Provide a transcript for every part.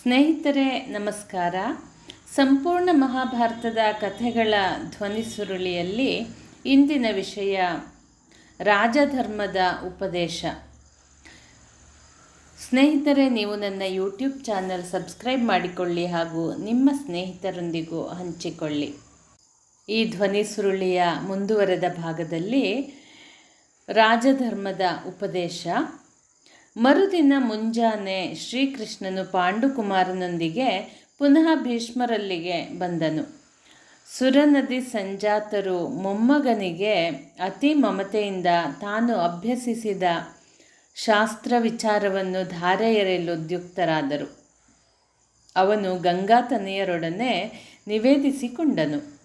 ಸ್ನೇಹಿತರೆ, ನಮಸ್ಕಾರ. ಸಂಪೂರ್ಣ ಮಹಾಭಾರತದ ಕಥೆಗಳ ಧ್ವನಿ ಸುರುಳಿಯಲ್ಲಿ ಇಂದಿನ ವಿಷಯ, ರಾಜಧರ್ಮದ ಉಪದೇಶ. ಸ್ನೇಹಿತರೆ, ನೀವು ನನ್ನ ಯೂಟ್ಯೂಬ್ ಚಾನಲ್ ಸಬ್ಸ್ಕ್ರೈಬ್ ಮಾಡಿಕೊಳ್ಳಿ ಹಾಗೂ ನಿಮ್ಮ ಸ್ನೇಹಿತರೊಂದಿಗೂ ಹಂಚಿಕೊಳ್ಳಿ. ಈ ಧ್ವನಿ ಸುರುಳಿಯ ಮುಂದುವರೆದ ಭಾಗದಲ್ಲಿ ರಾಜಧರ್ಮದ ಉಪದೇಶ. ಮರುದಿನ ಮುಂಜಾನೆ ಶ್ರೀಕೃಷ್ಣನು ಪಾಂಡುಕುಮಾರನೊಂದಿಗೆ ಪುನಃ ಭೀಷ್ಮರಲ್ಲಿಗೆ ಬಂದನು. ಸುರನದಿ ಸಂಜಾತರು ಮೊಮ್ಮಗನಿಗೆ ಅತಿ ಮಮತೆಯಿಂದ ತಾನು ಅಭ್ಯಸಿಸಿದ ಶಾಸ್ತ್ರ ವಿಚಾರವನ್ನು ಧಾರೆ ಎರೆಯಲು ಉದ್ಯುಕ್ತರಾದರು. ಅವನು ಗಂಗಾತನೆಯರೊಡನೆ ನಿವೇದಿಸಿಕೊಂಡನು.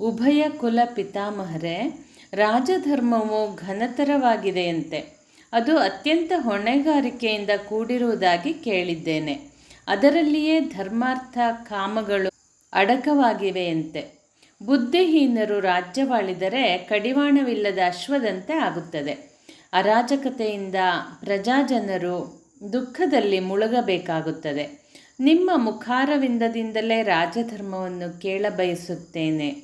ಉಭಯ ಕುಲ ಪಿತಾಮಹರೇ, ರಾಜಧರ್ಮವು ಘನತರವಾಗಿದೆಯಂತೆ. ಅದು ಅತ್ಯಂತ ಹೊಣೆಗಾರಿಕೆಯಿಂದ ಕೂಡಿರುವುದಾಗಿ ಕೇಳಿದ್ದೇನೆ. ಅದರಲ್ಲಿಯೇ ಧರ್ಮಾರ್ಥ ಕಾಮಗಳು ಅಡಕವಾಗಿವೆಯಂತೆ. ಬುದ್ಧಿಹೀನರು ರಾಜ್ಯವಾಳಿದರೆ ಕಡಿವಾಣವಿಲ್ಲದ ಅಶ್ವದಂತೆ ಆಗುತ್ತದೆ. ಅರಾಜಕತೆಯಿಂದ ಪ್ರಜಾಜನರು ದುಃಖದಲ್ಲಿ ಮುಳುಗಬೇಕಾಗುತ್ತದೆ. ನಿಮ್ಮ ಮುಖಾರವಿಂದದಿಂದಲೇ ರಾಜಧರ್ಮವನ್ನು ಕೇಳಬಯಸುತ್ತೇನೆ.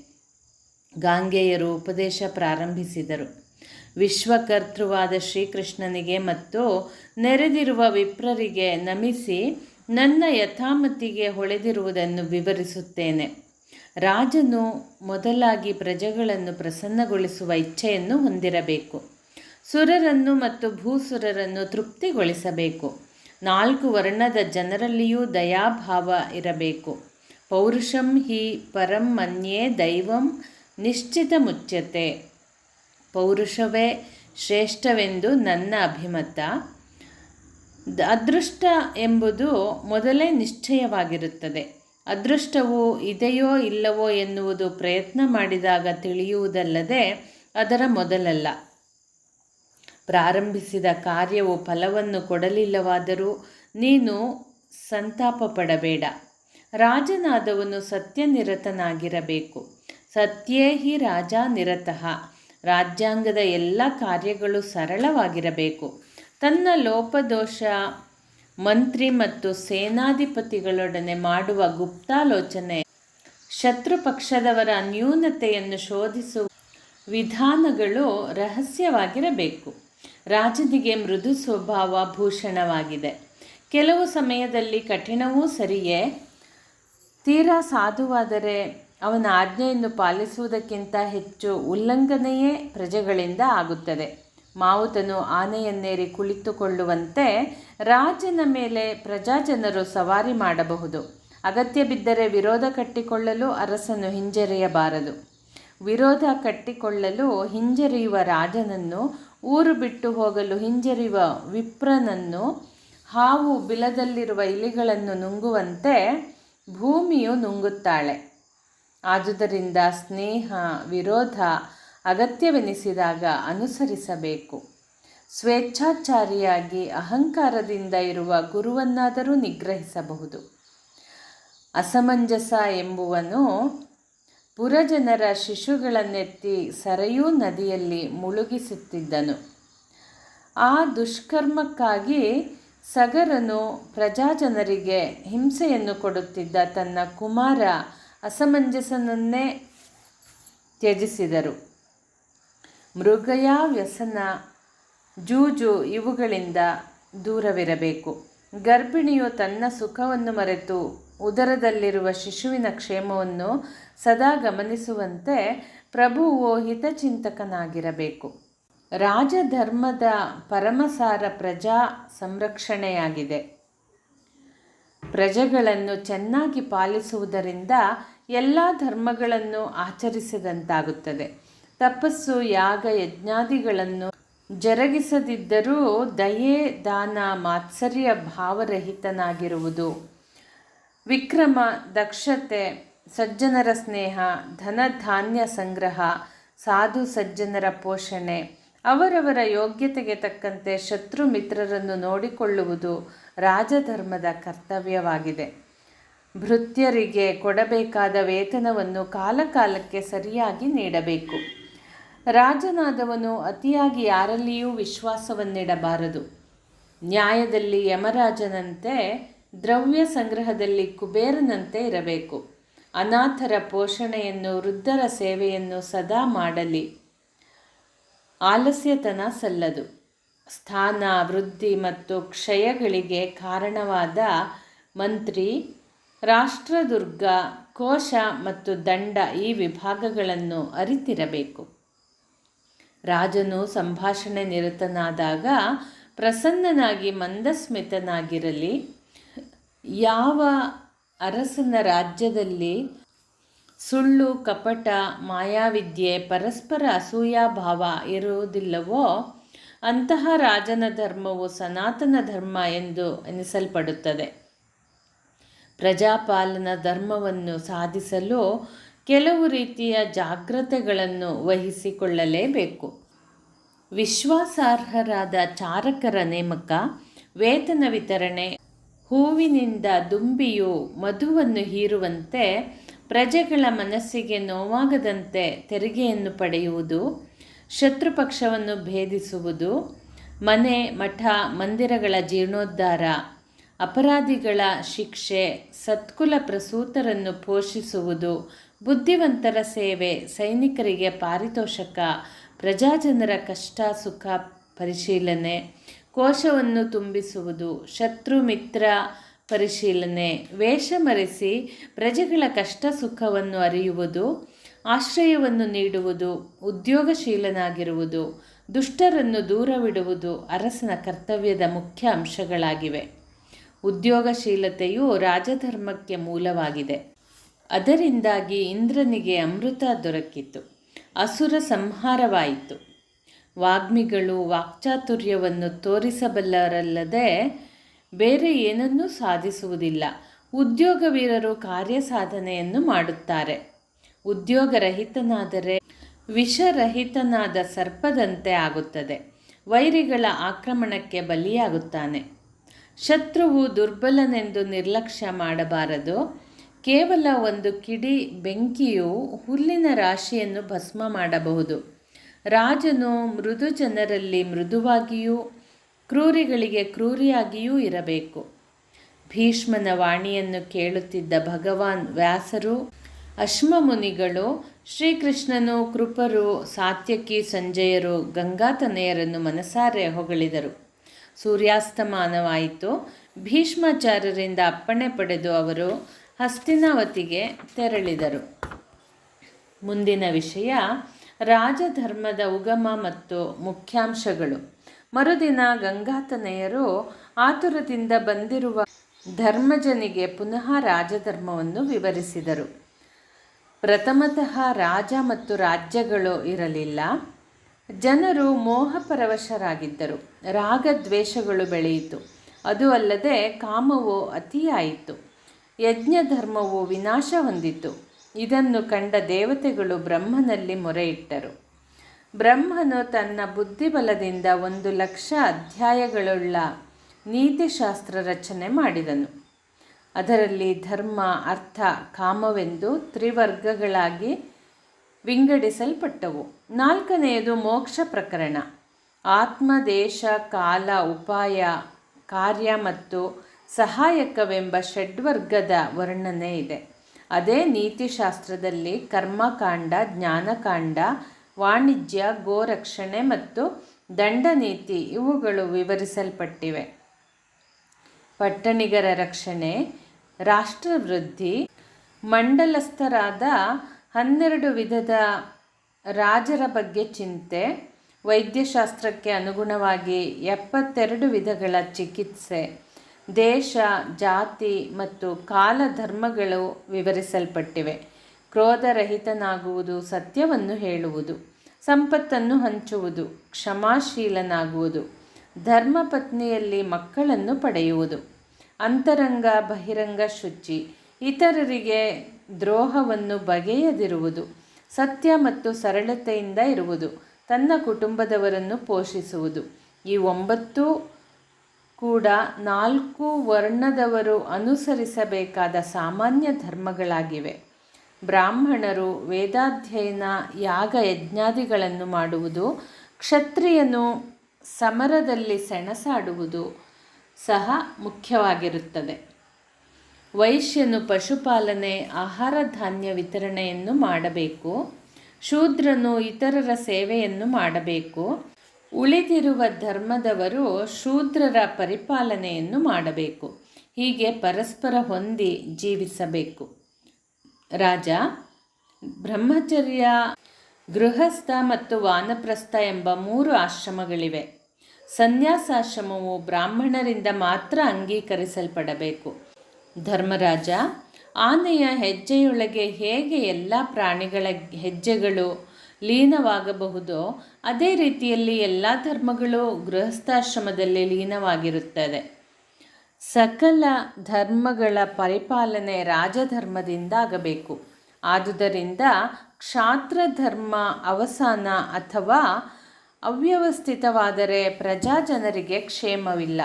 ಗಾಂಗೆಯರು ಉಪದೇಶ ಪ್ರಾರಂಭಿಸಿದರು. ವಿಶ್ವಕರ್ತೃವಾದ ಶ್ರೀಕೃಷ್ಣನಿಗೆ ಮತ್ತು ನೆರೆದಿರುವ ವಿಪ್ರರಿಗೆ ನಮಿಸಿ ನನ್ನ ಯಥಾಮತಿಗೆ ಹೊಳೆದಿರುವುದನ್ನು ವಿವರಿಸುತ್ತೇನೆ. ರಾಜನು ಮೊದಲಾಗಿ ಪ್ರಜೆಗಳನ್ನು ಪ್ರಸನ್ನಗೊಳಿಸುವ ಇಚ್ಛೆಯನ್ನು ಹೊಂದಿರಬೇಕು. ಸುರರನ್ನು ಮತ್ತು ಭೂಸುರರನ್ನು ತೃಪ್ತಿಗೊಳಿಸಬೇಕು. ನಾಲ್ಕು ವರ್ಣದ ಜನರಲ್ಲಿಯೂ ದಯಾಭಾವ ಇರಬೇಕು. ಪೌರುಷಂ ಹಿ ಪರಂ ಮನ್ಯೇ ದೈವಂ ನಿಶ್ಚಿತ ಮುಚ್ಯತೆ ಪೌರುಷವೇ ಶ್ರೇಷ್ಠವೆಂದು ನನ್ನ ಅಭಿಮತ. ಅದೃಷ್ಟ ಎಂಬುದು ಮೊದಲೇ ನಿಶ್ಚಯವಾಗಿರುತ್ತದೆ. ಅದೃಷ್ಟವು ಇದೆಯೋ ಇಲ್ಲವೋ ಎನ್ನುವುದು ಪ್ರಯತ್ನ ಮಾಡಿದಾಗ ತಿಳಿಯುವುದಲ್ಲದೆ ಅದರ ಮೊದಲಲ್ಲ. ಪ್ರಾರಂಭಿಸಿದ ಕಾರ್ಯವು ಫಲವನ್ನು ಕೊಡಲಿಲ್ಲವಾದರೂ ನೀನು ಸಂತಾಪ ಪಡಬೇಡ ರಾಜನಾದವನು ಸತ್ಯನಿರತನಾಗಿರಬೇಕು. ಸತ್ಯೇ ಹಿ ರಾಜ ನಿರತಃ. ರಾಜ್ಯಾಂಗದ ಎಲ್ಲ ಕಾರ್ಯಗಳು ಸರಳವಾಗಿರಬೇಕು. ತನ್ನ ಲೋಪದೋಷ ಮಂತ್ರಿ ಮತ್ತು ಸೇನಾಧಿಪತಿಗಳೊಡನೆ ಮಾಡುವ ಗುಪ್ತಾಲೋಚನೆ, ಶತ್ರು ಪಕ್ಷದವರ ನ್ಯೂನತೆಯನ್ನು ಶೋಧಿಸುವ ವಿಧಾನಗಳು ರಹಸ್ಯವಾಗಿರಬೇಕು. ರಾಜನಿಗೆ ಮೃದು ಸ್ವಭಾವ ಭೂಷಣವಾಗಿದೆ. ಕೆಲವು ಸಮಯದಲ್ಲಿ ಕಠಿಣವೂ ಸರಿಯೇ. ತೀರಾ ಸಾಧುವಾದರೆ ಅವನ ಆಜ್ಞೆಯನ್ನು ಪಾಲಿಸುವುದಕ್ಕಿಂತ ಹೆಚ್ಚು ಉಲ್ಲಂಘನೆಯೇ ಪ್ರಜೆಗಳಿಂದ ಆಗುತ್ತದೆ. ಮಾವುತನು ಆನೆಯನ್ನೇರಿ ಕುಳಿತುಕೊಳ್ಳುವಂತೆ ರಾಜನ ಮೇಲೆ ಪ್ರಜಾಜನರು ಸವಾರಿ ಮಾಡಬಹುದು. ಅಗತ್ಯ ಬಿದ್ದರೆ ವಿರೋಧ ಕಟ್ಟಿಕೊಳ್ಳಲು ಅರಸನು ಹಿಂಜರಿಯಬಾರದು. ವಿರೋಧ ಕಟ್ಟಿಕೊಳ್ಳಲು ಹಿಂಜರಿಯುವ ರಾಜನನ್ನು, ಊರು ಬಿಟ್ಟು ಹೋಗಲು ಹಿಂಜರಿಯುವ ವಿಪ್ರನನ್ನು, ಹಾವು ಬಿಲದಲ್ಲಿರುವ ಇಲಿಗಳನ್ನು ನುಂಗುವಂತೆ ಭೂಮಿಯು ನುಂಗುತ್ತಾಳೆ. ಆದುದರಿಂದ ಸ್ನೇಹ, ವಿರೋಧ ಅಗತ್ಯವೆನಿಸಿದಾಗ ಅನುಸರಿಸಬೇಕು. ಸ್ವೇಚ್ಛಾಚಾರಿಯಾಗಿ ಅಹಂಕಾರದಿಂದ ಇರುವ ಗುರುವನ್ನಾದರೂ ನಿಗ್ರಹಿಸಬಹುದು. ಅಸಮಂಜಸ ಎಂಬುವನು ಪುರಜನರ ಶಿಶುಗಳನ್ನೆತ್ತಿ ಸರಯೂ ನದಿಯಲ್ಲಿ ಮುಳುಗಿಸುತ್ತಿದ್ದನು. ಆ ದುಷ್ಕರ್ಮಕ್ಕಾಗಿ ಸಗರನು ಪ್ರಜಾಜನರಿಗೆ ಹಿಂಸೆಯನ್ನು ಕೊಡುತ್ತಿದ್ದ ತನ್ನ ಕುಮಾರ ಅಸಮಂಜಸನನ್ನೇ ತ್ಯಜಿಸಿದರು. ಮೃಗಯ ವ್ಯಸನ, ಜೂಜು ಇವುಗಳಿಂದ ದೂರವಿರಬೇಕು. ಗರ್ಭಿಣಿಯು ತನ್ನ ಸುಖವನ್ನು ಮರೆತು ಉದರದಲ್ಲಿರುವ ಶಿಶುವಿನ ಕ್ಷೇಮವನ್ನು ಸದಾ ಗಮನಿಸುವಂತೆ ಪ್ರಭುವು ಹಿತಚಿಂತಕನಾಗಿರಬೇಕು. ರಾಜಧರ್ಮದ ಪರಮಸಾರ ಪ್ರಜಾ ಸಂರಕ್ಷಣೆಯಾಗಿದೆ. ಪ್ರಜೆಗಳನ್ನು ಚೆನ್ನಾಗಿ ಪಾಲಿಸುವುದರಿಂದ ಎಲ್ಲ ಧರ್ಮಗಳನ್ನು ಆಚರಿಸಿದಂತಾಗುತ್ತದೆ. ತಪಸ್ಸು, ಯಾಗ, ಯಜ್ಞಾದಿಗಳನ್ನು ಜರಗಿಸದಿದ್ದರೂ ದಯೆ, ದಾನ, ಮಾತ್ಸರ್ಯ, ಭಾವರಹಿತನಾಗಿರುವುದು. ವಿಕ್ರಮ, ದಕ್ಷತೆ, ಸಜ್ಜನರ ಸ್ನೇಹ ಧನಧಾನ್ಯ ಸಂಗ್ರಹ, ಸಾಧು, ಸಜ್ಜನರ ಪೋಷಣೆ, ಅವರವರ ಯೋಗ್ಯತೆಗೆ ತಕ್ಕಂತೆ ಶತ್ರು ಮಿತ್ರರನ್ನು ನೋಡಿಕೊಳ್ಳುವುದು ರಾಜಧರ್ಮದ ಕರ್ತವ್ಯವಾಗಿದೆ. ಭೃತ್ಯರಿಗೆ ಕೊಡಬೇಕಾದ ವೇತನವನ್ನು ಕಾಲಕಾಲಕ್ಕೆ ಸರಿಯಾಗಿ ನೀಡಬೇಕು. ರಾಜನಾದವನು ಅತಿಯಾಗಿ ಯಾರಲ್ಲಿಯೂ ವಿಶ್ವಾಸವನ್ನಿಡಬಾರದು. ನ್ಯಾಯದಲ್ಲಿ ಯಮರಾಜನಂತೆ, ದ್ರವ್ಯ ಸಂಗ್ರಹದಲ್ಲಿ ಕುಬೇರನಂತೆ ಇರಬೇಕು. ಅನಾಥರ ಪೋಷಣೆಯನ್ನು, ವೃದ್ಧರ ಸೇವೆಯನ್ನು ಸದಾ ಮಾಡಲಿ. ಆಲಸ್ಯತನ ಸಲ್ಲದು. ಸ್ಥಾನ, ವೃದ್ಧಿ ಮತ್ತು ಕ್ಷಯಗಳಿಗೆ ಕಾರಣವಾದ ಮಂತ್ರಿ, ರಾಷ್ಟ್ರದುರ್ಗ, ಕೋಶ ಮತ್ತು ದಂಡ ಈ ವಿಭಾಗಗಳನ್ನು ಅರಿತಿರಬೇಕು. ರಾಜನು ಸಂಭಾಷಣೆ ನಿರತನಾದಾಗ ಪ್ರಸನ್ನನಾಗಿ ಮಂದಸ್ಮಿತನಾಗಿರಲಿ, ಯಾವ ಅರಸನ ರಾಜ್ಯದಲ್ಲಿ ಸುಳ್ಳು, ಕಪಟ, ಮಾಯಾವಿದ್ಯೆ, ಪರಸ್ಪರ ಅಸೂಯಾಭಾವ ಇರುವುದಿಲ್ಲವೋ ಅಂತಹ ರಾಜನ ಧರ್ಮವು ಸನಾತನ ಧರ್ಮ ಎಂದು ಎನಿಸಲ್ಪಡುತ್ತದೆ. ಪ್ರಜಾಪಾಲನ ಧರ್ಮವನ್ನು ಸಾಧಿಸಲು ಕೆಲವು ರೀತಿಯ ಜಾಗ್ರತೆಗಳನ್ನು ವಹಿಸಿಕೊಳ್ಳಲೇಬೇಕು. ವಿಶ್ವಾಸಾರ್ಹರಾದ ಚಾರಕರ ನೇಮಕ, ವೇತನ ವಿತರಣೆ, ಹೂವಿನಿಂದ ದುಂಬಿಯು ಮಧುವನ್ನು ಹೀರುವಂತೆ ಪ್ರಜೆಗಳ ಮನಸ್ಸಿಗೆ ನೋವಾಗದಂತೆ ತೆರಿಗೆಯನ್ನು ಪಡೆಯುವುದು ಶತ್ರುಪಕ್ಷವನ್ನು ಭೇದಿಸುವುದು, ಮನೆ, ಮಠ, ಮಂದಿರಗಳ ಜೀರ್ಣೋದ್ಧಾರ, ಅಪರಾಧಿಗಳ ಶಿಕ್ಷೆ, ಸತ್ಕುಲ ಪ್ರಸೂತರನ್ನು ಪೋಷಿಸುವುದು, ಬುದ್ಧಿವಂತರ ಸೇವೆ, ಸೈನಿಕರಿಗೆ ಪಾರಿತೋಷಕ, ಪ್ರಜಾಜನರ ಕಷ್ಟ ಸುಖ ಪರಿಶೀಲನೆ, ಕೋಶವನ್ನು ತುಂಬಿಸುವುದು, ಶತ್ರು ಮಿತ್ರ ಪರಿಶೀಲನೆ, ವೇಷ ಮರೆಸಿ ಪ್ರಜೆಗಳ ಕಷ್ಟ ಸುಖವನ್ನು ಅರಿಯುವುದು ಆಶ್ರಯವನ್ನು ನೀಡುವುದು, ಉದ್ಯೋಗಶೀಲನಾಗಿರುವುದು, ದುಷ್ಟರನ್ನು ದೂರವಿಡುವುದು ಅರಸನ ಕರ್ತವ್ಯದ ಮುಖ್ಯ ಅಂಶಗಳಾಗಿವೆ. ಉದ್ಯೋಗಶೀಲತೆಯು ರಾಜಧರ್ಮಕ್ಕೆ ಮೂಲವಾಗಿದೆ. ಅದರಿಂದಾಗಿ ಇಂದ್ರನಿಗೆ ಅಮೃತ ದೊರಕಿತು, ಅಸುರ ಸಂಹಾರವಾಯಿತು. ವಾಗ್ಮಿಗಳು ವಾಕ್ಚಾತುರ್ಯವನ್ನು ತೋರಿಸಬಲ್ಲರಲ್ಲದೆ ಬೇರೆ ಏನನ್ನೂ ಸಾಧಿಸುವುದಿಲ್ಲ. ಉದ್ಯೋಗವೀರರು ಕಾರ್ಯಸಾಧನೆಯನ್ನು ಮಾಡುತ್ತಾರೆ. ಉದ್ಯೋಗರಹಿತನಾದರೆ ವಿಷರಹಿತನಾದ ಸರ್ಪದಂತೆ ಆಗುತ್ತದೆ. ವೈರಿಗಳ ಆಕ್ರಮಣಕ್ಕೆ ಬಲಿಯಾಗುತ್ತಾನೆ. ಶತ್ರುವು ದುರ್ಬಲನೆಂದು ನಿರ್ಲಕ್ಷ್ಯ ಮಾಡಬಾರದು. ಕೇವಲ ಒಂದು ಕಿಡಿ ಬೆಂಕಿಯು ಹುಲ್ಲಿನ ರಾಶಿಯನ್ನು ಭಸ್ಮ ಮಾಡಬಹುದು. ರಾಜನು ಮೃದು ಜನರಲ್ಲಿ ಮೃದುವಾಗಿಯೂ, ಕ್ರೂರಿಗಳಿಗೆ ಕ್ರೂರಿಯಾಗಿಯೂ ಇರಬೇಕು. ಭೀಷ್ಮನ ವಾಣಿಯನ್ನು ಕೇಳುತ್ತಿದ್ದ ಭಗವಾನ್ ವ್ಯಾಸರು ಅಶ್ಮಮುನಿಗಳು ಶ್ರೀಕೃಷ್ಣನು ಕೃಪರು, ಸಾತ್ಯಕಿ ಸಂಜಯರು ಗಂಗಾತನೆಯರನ್ನು ಮನಸಾರೆ ಹೊಗಳಿದರು. ಸೂರ್ಯಾಸ್ತಮಾನವಾಯಿತು. ಭೀಷ್ಮಾಚಾರ್ಯರಿಂದ ಅಪ್ಪಣೆ ಪಡೆದು ಅವರು ಹಸ್ತಿನಾವತಿಗೆ ತೆರಳಿದರು. ಮುಂದಿನ ವಿಷಯ, ರಾಜಧರ್ಮದ ಉಗಮ ಮತ್ತು ಮುಖ್ಯಾಂಶಗಳು. ಮರುದಿನ ಗಂಗಾತನೆಯರು ಆತುರದಿಂದ ಬಂದಿರುವ ಧರ್ಮಜನಿಗೆ ಪುನಃ ರಾಜಧರ್ಮವನ್ನು ವಿವರಿಸಿದರು. ಪ್ರಥಮತಃ ರಾಜ ಮತ್ತು ರಾಜ್ಯಗಳು ಇರಲಿಲ್ಲ. ಜನರು ಮೋಹಪರವಶರಾಗಿದ್ದರು. ರಾಗದ್ವೇಷಗಳು ಬೆಳೆಯಿತು. ಅದು ಅಲ್ಲದೆ ಕಾಮವು ಅತಿಯಾಯಿತು. ಯಜ್ಞ ಧರ್ಮವು ವಿನಾಶ ಹೊಂದಿತು. ಇದನ್ನು ಕಂಡ ದೇವತೆಗಳು ಬ್ರಹ್ಮನಲ್ಲಿ ಮೊರೆಯಿಟ್ಟರು. ಬ್ರಹ್ಮನು ತನ್ನ ಬುದ್ಧಿಬಲದಿಂದ ಒಂದು ಲಕ್ಷ ಅಧ್ಯಾಯಗಳುಳ್ಳ ನೀತಿಶಾಸ್ತ್ರ ರಚನೆ ಮಾಡಿದನು. ಅದರಲ್ಲಿ ಧರ್ಮ, ಅರ್ಥ, ಕಾಮವೆಂದು ತ್ರಿವರ್ಗಗಳಾಗಿ ವಿಂಗಡಿಸಲ್ಪಟ್ಟವು. ನಾಲ್ಕನೆಯದು ಮೋಕ್ಷ ಪ್ರಕರಣ. ಆತ್ಮ, ದೇಶ, ಕಾಲ, ಉಪಾಯ, ಕಾರ್ಯ ಮತ್ತು ಸಹಾಯಕವೆಂಬ ಷಡ್ವರ್ಗದ ವರ್ಣನೆ ಇದೆ. ಅದೇ ನೀತಿಶಾಸ್ತ್ರದಲ್ಲಿ ಕರ್ಮಕಾಂಡ, ಜ್ಞಾನಕಾಂಡ, ವಾಣಿಜ್ಯ, ಗೋರಕ್ಷಣೆ ಮತ್ತು ದಂಡನೀತಿ ಇವುಗಳು ವಿವರಿಸಲ್ಪಟ್ಟಿವೆ. ಪಟ್ಟಣಿಗರ ರಕ್ಷಣೆ ರಾಷ್ಟ್ರವೃದ್ಧಿ ಮಂಡಲಸ್ಥರಾದ ಹನ್ನೆರಡು ವಿಧದ ರಾಜರ ಬಗ್ಗೆ ಚಿಂತೆ. ವೈದ್ಯಶಾಸ್ತ್ರಕ್ಕೆ ಅನುಗುಣವಾಗಿ ಎಪ್ಪತ್ತೆರಡು ವಿಧಗಳ ಚಿಕಿತ್ಸೆ. ದೇಶ, ಜಾತಿ ಮತ್ತು ಕಾಲ ಧರ್ಮಗಳು ವಿವರಿಸಲ್ಪಟ್ಟಿವೆ. ಕ್ರೋಧರಹಿತನಾಗುವುದು ಸತ್ಯವನ್ನು ಹೇಳುವುದು. ಸಂಪತ್ತನ್ನು ಹಂಚುವುದು, ಕ್ಷಮಾಶೀಲನಾಗುವುದು. ಧರ್ಮಪತ್ನಿಯಲ್ಲಿ ಮಕ್ಕಳನ್ನು ಪಡೆಯುವುದು. ಅಂತರಂಗ, ಬಹಿರಂಗ, ಶುಚಿ ಇತರರಿಗೆ ದ್ರೋಹವನ್ನು ಬಗೆಯದಿರುವುದು, ಸತ್ಯ ಮತ್ತು ಸರಳತೆಯಿಂದ ಇರುವುದು, ತನ್ನ ಕುಟುಂಬದವರನ್ನು ಪೋಷಿಸುವುದು. ಈ ಒಂಬತ್ತು ಕೂಡ ನಾಲ್ಕು ವರ್ಣದವರು ಅನುಸರಿಸಬೇಕಾದ ಸಾಮಾನ್ಯ ಧರ್ಮಗಳಾಗಿವೆ. ಬ್ರಾಹ್ಮಣರು ವೇದಾಧ್ಯಯನ, ಯಾಗ ಯಜ್ಞಾದಿಗಳನ್ನು ಮಾಡುವುದು, ಕ್ಷತ್ರಿಯನು ಸಮರದಲ್ಲಿ ಸೆಣಸಾಡುವುದು ಸಹ ಮುಖ್ಯವಾಗಿರುತ್ತದೆ. ವೈಶ್ಯನು ಪಶುಪಾಲನೆ, ಆಹಾರ ಧಾನ್ಯ ವಿತರಣೆಯನ್ನು ಮಾಡಬೇಕು. ಶೂದ್ರನು ಇತರರ ಸೇವೆಯನ್ನು ಮಾಡಬೇಕು. ಉಳಿದಿರುವ ಧರ್ಮದವರು ಶೂದ್ರರ ಪರಿಪಾಲನೆಯನ್ನು ಮಾಡಬೇಕು. ಹೀಗೆ ಪರಸ್ಪರ ಹೊಂದಿ ಜೀವಿಸಬೇಕು. ರಾಜ, ಬ್ರಹ್ಮಚರ್ಯ, ಗೃಹಸ್ಥ ಮತ್ತು ವಾನಪ್ರಸ್ಥ ಎಂಬ ಮೂರು ಆಶ್ರಮಗಳಿವೆ. ಸನ್ಯಾಸಾಶ್ರಮವು ಬ್ರಾಹ್ಮಣರಿಂದ ಮಾತ್ರ ಅಂಗೀಕರಿಸಲ್ಪಡಬೇಕು. ಧರ್ಮರಾಜ, ಆನೆಯ ಹೆಜ್ಜೆಯೊಳಗೆ ಹೇಗೆ ಎಲ್ಲ ಪ್ರಾಣಿಗಳ ಹೆಜ್ಜೆಗಳು ಲೀನವಾಗಬಹುದೋ ಅದೇ ರೀತಿಯಲ್ಲಿ ಎಲ್ಲ ಧರ್ಮಗಳು ಗೃಹಸ್ಥಾಶ್ರಮದಲ್ಲಿ ಲೀನವಾಗಿರುತ್ತದೆ ಸಕಲ ಧರ್ಮಗಳ ಪರಿಪಾಲನೆ ರಾಜಧರ್ಮದಿಂದ ಆಗಬೇಕು. ಆದುದರಿಂದ ಕ್ಷಾತ್ರ ಧರ್ಮ ಅವಸಾನ ಅಥವಾ ಅವ್ಯವಸ್ಥಿತವಾದರೆ ಪ್ರಜಾಜನರಿಗೆ ಕ್ಷೇಮವಿಲ್ಲ.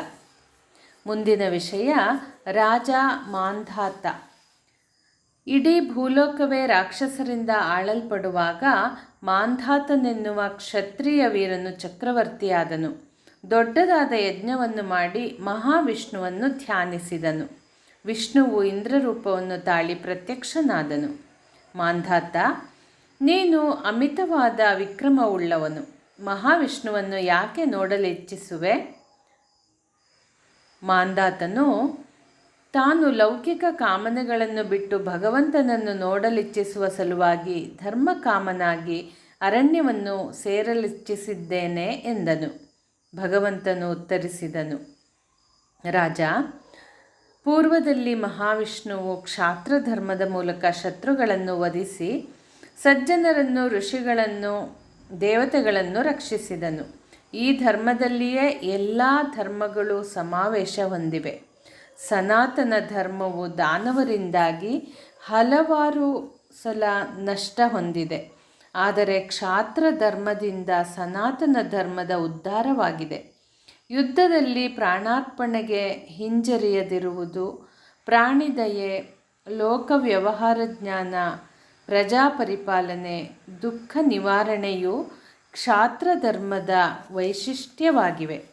ಮುಂದಿನ ವಿಷಯ, ರಾಜ ಮಾಂಧಾತ. ಇಡೀ ಭೂಲೋಕವೇ ರಾಕ್ಷಸರಿಂದ ಆಳಲ್ಪಡುವಾಗ ಮಾಂಧಾತನೆನ್ನುವ ಕ್ಷತ್ರಿಯ ವೀರನು ಚಕ್ರವರ್ತಿಯಾದನು. ದೊಡ್ಡದಾದ ಯಜ್ಞವನ್ನು ಮಾಡಿ ಮಹಾವಿಷ್ಣುವನ್ನು ಧ್ಯಾನಿಸಿದನು. ವಿಷ್ಣುವು ಇಂದ್ರರೂಪವನ್ನು ತಾಳಿ ಪ್ರತ್ಯಕ್ಷನಾದನು. ಮಾಂಧಾತ, ನೀನು ಅಮಿತವಾದ ವಿಕ್ರಮವುಳ್ಳವನು. ಮಹಾವಿಷ್ಣುವನ್ನು ಯಾಕೆ ನೋಡಲು ಮಾಂದಾತನು, ತಾನು ಲೌಕಿಕ ಕಾಮನೆಗಳನ್ನು ಬಿಟ್ಟು ಭಗವಂತನನ್ನು ನೋಡಲಿಚ್ಛಿಸುವ ಸಲುವಾಗಿ ಧರ್ಮಕಾಮನಾಗಿ ಅರಣ್ಯವನ್ನು ಸೇರಲಿಚ್ಛಿಸಿದ್ದೇನೆ ಎಂದನು. ಭಗವಂತನು ಉತ್ತರಿಸಿದನು, ರಾಜ, ಪೂರ್ವದಲ್ಲಿ ಮಹಾವಿಷ್ಣುವು ಕ್ಷಾತ್ರ ಧರ್ಮದ ಮೂಲಕ ಶತ್ರುಗಳನ್ನು ವಧಿಸಿ, ಸಜ್ಜನರನ್ನು ಋಷಿಗಳನ್ನು ದೇವತೆಗಳನ್ನು ರಕ್ಷಿಸಿದನು. ಈ ಧರ್ಮದಲ್ಲಿಯೇ ಎಲ್ಲ ಧರ್ಮಗಳು ಸಮಾವೇಶ ಹೊಂದಿವೆ. ಸನಾತನ ಧರ್ಮವು ದಾನವರಿಂದಾಗಿ ಹಲವಾರು ಸಲ ನಷ್ಟ ಹೊಂದಿದೆ. ಆದರೆ ಕ್ಷಾತ್ರ ಧರ್ಮದಿಂದ ಸನಾತನ ಧರ್ಮದ ಉದ್ಧಾರವಾಗಿದೆ. ಯುದ್ಧದಲ್ಲಿ ಪ್ರಾಣಾರ್ಪಣೆಗೆ ಹಿಂಜರಿಯದಿರುವುದು, ಪ್ರಾಣಿದಯೆ ಲೋಕ ವ್ಯವಹಾರ ಜ್ಞಾನ ಪ್ರಜಾಪರಿಪಾಲನೆ, ದುಃಖ ನಿವಾರಣೆಯು ಕ್ಷಾತ್ರಧರ್ಮದ ವೈಶಿಷ್ಟ್ಯವಾಗಿವೆ.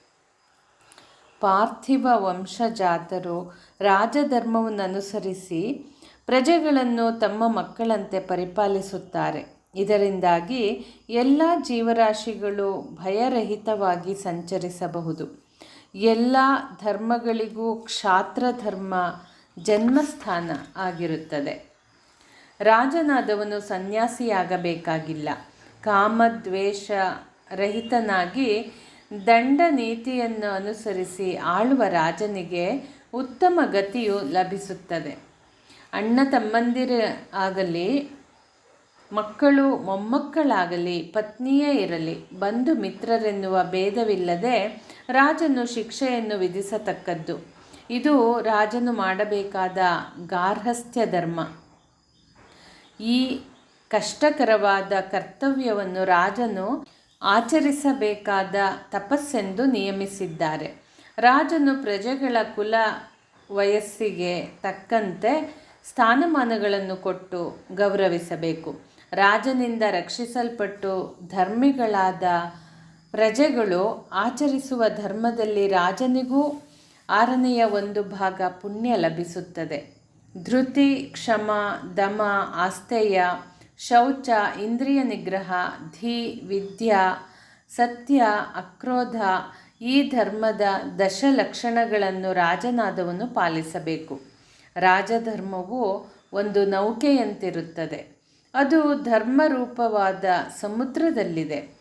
ಪಾರ್ಥಿವ ವಂಶಜಾತರು ರಾಜಧರ್ಮವನ್ನು ಅನುಸರಿಸಿ ಪ್ರಜೆಗಳನ್ನು ತಮ್ಮ ಮಕ್ಕಳಂತೆ ಪರಿಪಾಲಿಸುತ್ತಾರೆ. ಇದರಿಂದಾಗಿ ಎಲ್ಲ ಜೀವರಾಶಿಗಳು ಭಯರಹಿತವಾಗಿ ಸಂಚರಿಸಬಹುದು. ಎಲ್ಲ ಧರ್ಮಗಳಿಗೂ ಕ್ಷಾತ್ರಧರ್ಮ ಜನ್ಮಸ್ಥಾನ ಆಗಿರುತ್ತದೆ. ರಾಜನಾದವನು ಸನ್ಯಾಸಿಯಾಗಬೇಕಾಗಿಲ್ಲ. ಕಾಮದ್ವೇಷ ರಹಿತನಾಗಿ ದಂಡ ನೀತಿಯನ್ನು ಅನುಸರಿಸಿ ಆಳುವ ರಾಜನಿಗೆ ಉತ್ತಮ ಗತಿಯು ಲಭಿಸುತ್ತದೆ. ಅಣ್ಣ ತಮ್ಮಂದಿರ ಆಗಲಿ, ಮಕ್ಕಳು ಮೊಮ್ಮಕ್ಕಳಾಗಲಿ, ಪತ್ನಿಯೇ ಇರಲಿ, ಬಂಧು ಮಿತ್ರರೆನ್ನುವ ಭೇದವಿಲ್ಲದೆ ರಾಜನು ಶಿಕ್ಷೆಯನ್ನು ವಿಧಿಸತಕ್ಕದ್ದು. ಇದು ರಾಜನು ಮಾಡಬೇಕಾದ ಗಾರ್ಹಸ್ಥ್ಯ ಧರ್ಮ. ಈ ಕಷ್ಟಕರವಾದ ಕರ್ತವ್ಯವನ್ನು ರಾಜನು ಆಚರಿಸಬೇಕಾದ ತಪಸ್ಸೆಂದು ನಿಯಮಿಸಿದ್ದಾರೆ. ರಾಜನು ಪ್ರಜೆಗಳ ಕುಲ ವಯಸ್ಸಿಗೆ ತಕ್ಕಂತೆ ಸ್ಥಾನಮಾನಗಳನ್ನು ಕೊಟ್ಟು ಗೌರವಿಸಬೇಕು. ರಾಜನಿಂದ ರಕ್ಷಿಸಲ್ಪಟ್ಟು ಧರ್ಮಿಗಳಾದ ಪ್ರಜೆಗಳು ಆಚರಿಸುವ ಧರ್ಮದಲ್ಲಿ ರಾಜನಿಗೂ ಆರನೆಯ ಒಂದು ಭಾಗ ಪುಣ್ಯ ಲಭಿಸುತ್ತದೆ. ಧೃತಿ, ಕ್ಷಮ, ದಮ, ಆಸ್ಥೇಯ, ಶೌಚ, ಇಂದ್ರಿಯ ನಿಗ್ರಹ, ಧಿ, ವಿದ್ಯಾ, ಸತ್ಯ, ಅಕ್ರೋಧ ಈ ಧರ್ಮದ ದಶಲಕ್ಷಣಗಳನ್ನು ರಾಜನಾದವನು ಪಾಲಿಸಬೇಕು. ರಾಜಧರ್ಮವು ಒಂದು ನೌಕೆಯಂತಿರುತ್ತದೆ. ಅದು ಧರ್ಮರೂಪವಾದ ಸಮುದ್ರದಲ್ಲಿದೆ.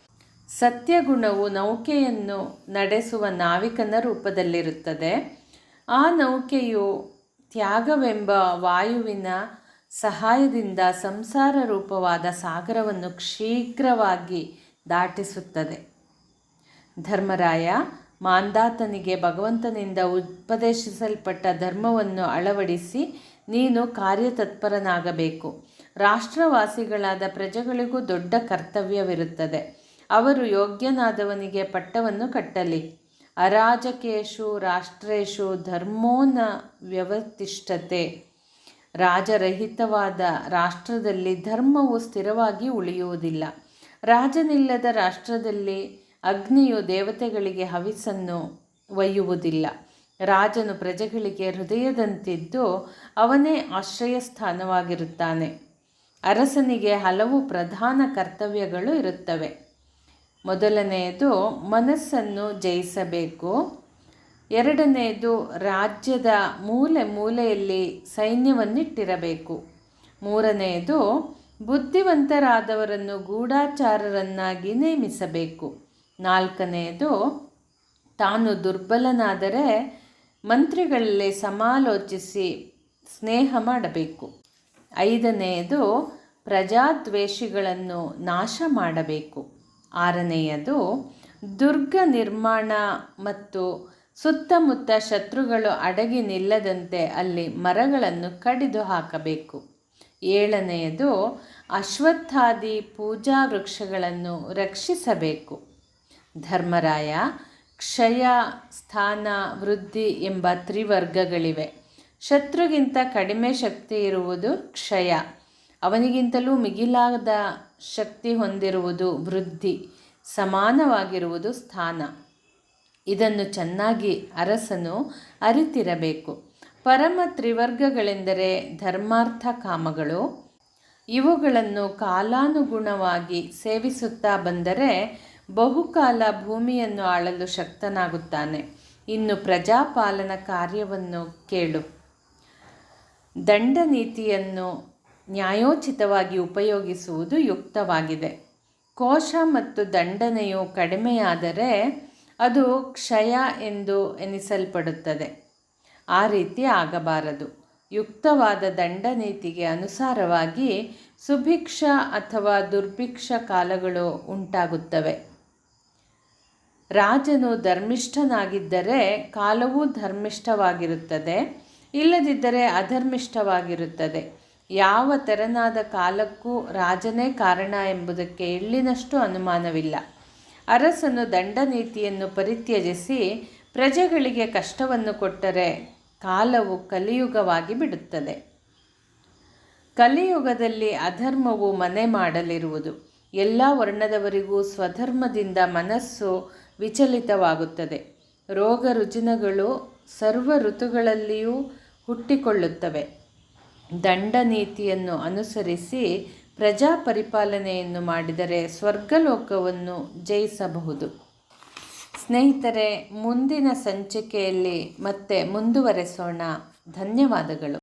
ಸತ್ಯಗುಣವು ನೌಕೆಯನ್ನು ನಡೆಸುವ ನಾವಿಕನ ರೂಪದಲ್ಲಿರುತ್ತದೆ. ಆ ನೌಕೆಯು ತ್ಯಾಗವೆಂಬ ವಾಯುವಿನ ಸಹಾಯದಿಂದ ಸಂಸಾರ ರೂಪವಾದ ಸಾಗರವನ್ನು ಶೀಘ್ರವಾಗಿ ದಾಟಿಸುತ್ತದೆ. ಧರ್ಮರಾಯ ಮಾಂದಾತನಿಗೆ ಭಗವಂತನಿಂದ ಉಪದೇಶಿಸಲ್ಪಟ್ಟ ಧರ್ಮವನ್ನು ಅಳವಡಿಸಿ ನೀನು ಕಾರ್ಯತತ್ಪರನಾಗಬೇಕು. ರಾಷ್ಟ್ರವಾಸಿಗಳಾದ ಪ್ರಜೆಗಳಿಗೂ ದೊಡ್ಡ ಕರ್ತವ್ಯವಿರುತ್ತದೆ. ಅವರು ಯೋಗ್ಯನಾದವನಿಗೆ ಪಟ್ಟವನ್ನು ಕಟ್ಟಲಿ. ಅರಾಜಕೇಶು, ರಾಷ್ಟ್ರೇಶು ಧರ್ಮೋನ ವ್ಯವತಿಷ್ಠತೆ. ರಾಜರಹಿತವಾದ ರಾಷ್ಟ್ರದಲ್ಲಿ ಧರ್ಮವು ಸ್ಥಿರವಾಗಿ ಉಳಿಯುವುದಿಲ್ಲ. ರಾಜನಿಲ್ಲದ ರಾಷ್ಟ್ರದಲ್ಲಿ ಅಗ್ನಿಯು ದೇವತೆಗಳಿಗೆ ಹವಿಸನ್ನು ಒಯ್ಯುವುದಿಲ್ಲ. ರಾಜನು ಪ್ರಜೆಗಳಿಗೆ ಹೃದಯದಂತಿದ್ದು ಅವನೇ ಆಶ್ರಯ ಸ್ಥಾನವಾಗಿರುತ್ತಾನೆ ಅರಸನಿಗೆ ಹಲವು ಪ್ರಧಾನ ಕರ್ತವ್ಯಗಳು ಇರುತ್ತವೆ. ಮೊದಲನೆಯದು ಮನಸ್ಸನ್ನು ಜಯಿಸಬೇಕು. ಎರಡನೆಯದು ರಾಜ್ಯದ ಮೂಲೆ ಮೂಲೆಯಲ್ಲಿ ಸೈನ್ಯವನ್ನಿಟ್ಟಿರಬೇಕು. ಮೂರನೆಯದು ಬುದ್ಧಿವಂತರಾದವರನ್ನು ಗೂಢಾಚಾರರನ್ನಾಗಿ ನೇಮಿಸಬೇಕು. ನಾಲ್ಕನೆಯದು ತಾನು ದುರ್ಬಲನಾದರೆ ಮಂತ್ರಿಗಳಲ್ಲಿ ಸಮಾಲೋಚಿಸಿ ಸ್ನೇಹ ಮಾಡಬೇಕು. ಐದನೆಯದು ಪ್ರಜಾದ್ವೇಷಿಗಳನ್ನು ನಾಶ ಮಾಡಬೇಕು. ಆರನೆಯದು, ದುರ್ಗ ನಿರ್ಮಾಣ ಮತ್ತು ಸುತ್ತಮುತ್ತ ಶತ್ರುಗಳು ಅಡಗಿ ನಿಲ್ಲದಂತೆ ಅಲ್ಲಿ ಮರಗಳನ್ನು ಕಡಿದು ಹಾಕಬೇಕು. ಏಳನೆಯದು, ಅಶ್ವತ್ಥಾದಿ ಪೂಜಾ ವೃಕ್ಷಗಳನ್ನು ರಕ್ಷಿಸಬೇಕು. ಧರ್ಮರಾಯ, ಕ್ಷಯ, ಸ್ಥಾನ, ವೃದ್ಧಿ ಎಂಬ ತ್ರಿವರ್ಗಗಳಿವೆ. ಶತ್ರುಗಿಂತ ಕಡಿಮೆ ಶಕ್ತಿ ಇರುವುದು ಕ್ಷಯ. ಅವನಿಗಿಂತಲೂ ಮಿಗಿಲಾದ ಶಕ್ತಿ ಹೊಂದಿರುವುದು ವೃದ್ಧಿ, ಸಮಾನವಾಗಿರುವುದು ಸ್ಥಾನ. ಇದನ್ನು ಚೆನ್ನಾಗಿ ಅರಸನು ಅರಿತಿರಬೇಕು. ಪರಮ ತ್ರಿವರ್ಗಗಳೆಂದರೆ ಧರ್ಮಾರ್ಥ ಕಾಮಗಳು. ಇವುಗಳನ್ನು ಕಾಲಾನುಗುಣವಾಗಿ ಸೇವಿಸುತ್ತಾ ಬಂದರೆ ಬಹುಕಾಲ ಭೂಮಿಯನ್ನು ಆಳಲು ಶಕ್ತನಾಗುತ್ತಾನೆ. ಇನ್ನು ಪ್ರಜಾಪಾಲನ ಕಾರ್ಯವನ್ನು ಕೇಳು. ದಂಡ ನೀತಿಯನ್ನು ನ್ಯಾಯೋಚಿತವಾಗಿ ಉಪಯೋಗಿಸುವುದು ಯುಕ್ತವಾಗಿದೆ. ಕೋಶ ಮತ್ತು ದಂಡನೆಯು ಕಡಿಮೆಯಾದರೆ ಅದು ಕ್ಷಯ ಎಂದು ಎನಿಸಲ್ಪಡುತ್ತದೆ. ಆ ರೀತಿ ಆಗಬಾರದು. ಯುಕ್ತವಾದ ದಂಡ ನೀತಿಗೆ ಅನುಸಾರವಾಗಿ ಸುಭಿಕ್ಷ ಅಥವಾ ದುರ್ಭಿಕ್ಷ ಕಾಲಗಳು ಉಂಟಾಗುತ್ತವೆ. ರಾಜನು ಧರ್ಮಿಷ್ಠನಾಗಿದ್ದರೆ ಕಾಲವೂ ಧರ್ಮಿಷ್ಠವಾಗಿರುತ್ತದೆ, ಇಲ್ಲದಿದ್ದರೆ ಅಧರ್ಮಿಷ್ಠವಾಗಿರುತ್ತದೆ. ಯಾವ ತೆರನಾದ ಕಾಲಕ್ಕೂ ರಾಜನೇ ಕಾರಣ ಎಂಬುದಕ್ಕೆ ಎಳ್ಳಿನಷ್ಟು ಅನುಮಾನವಿಲ್ಲ. ಅರಸನು ದಂಡ ನೀತಿಯನ್ನು ಪರಿತ್ಯಜಿಸಿ ಪ್ರಜೆಗಳಿಗೆ ಕಷ್ಟವನ್ನು ಕೊಟ್ಟರೆ ಕಾಲವು ಕಲಿಯುಗವಾಗಿ ಬಿಡುತ್ತದೆ. ಕಲಿಯುಗದಲ್ಲಿ ಅಧರ್ಮವು ಮನೆ ಮಾಡಲಿರುವುದು. ಎಲ್ಲ ವರ್ಣದವರಿಗೂ ಸ್ವಧರ್ಮದಿಂದ ಮನಸ್ಸು ವಿಚಲಿತವಾಗುತ್ತದೆ. ರೋಗ ರುಜಿನಗಳು ಸರ್ವ ಋತುಗಳಲ್ಲಿಯೂ ಹುಟ್ಟಿಕೊಳ್ಳುತ್ತವೆ. ದಂಡ ನೀತಿಯನ್ನು ಅನುಸರಿಸಿ ಪ್ರಜಾ ಪರಿಪಾಲನೆಯನ್ನು ಮಾಡಿದರೆ ಸ್ವರ್ಗಲೋಕವನ್ನು ಜಯಿಸಬಹುದು. ಸ್ನೇಹಿತರೆ ಮುಂದಿನ ಸಂಚಿಕೆಯಲ್ಲಿ ಮತ್ತೆ ಮುಂದುವರೆಸೋಣ. ಧನ್ಯವಾದಗಳು.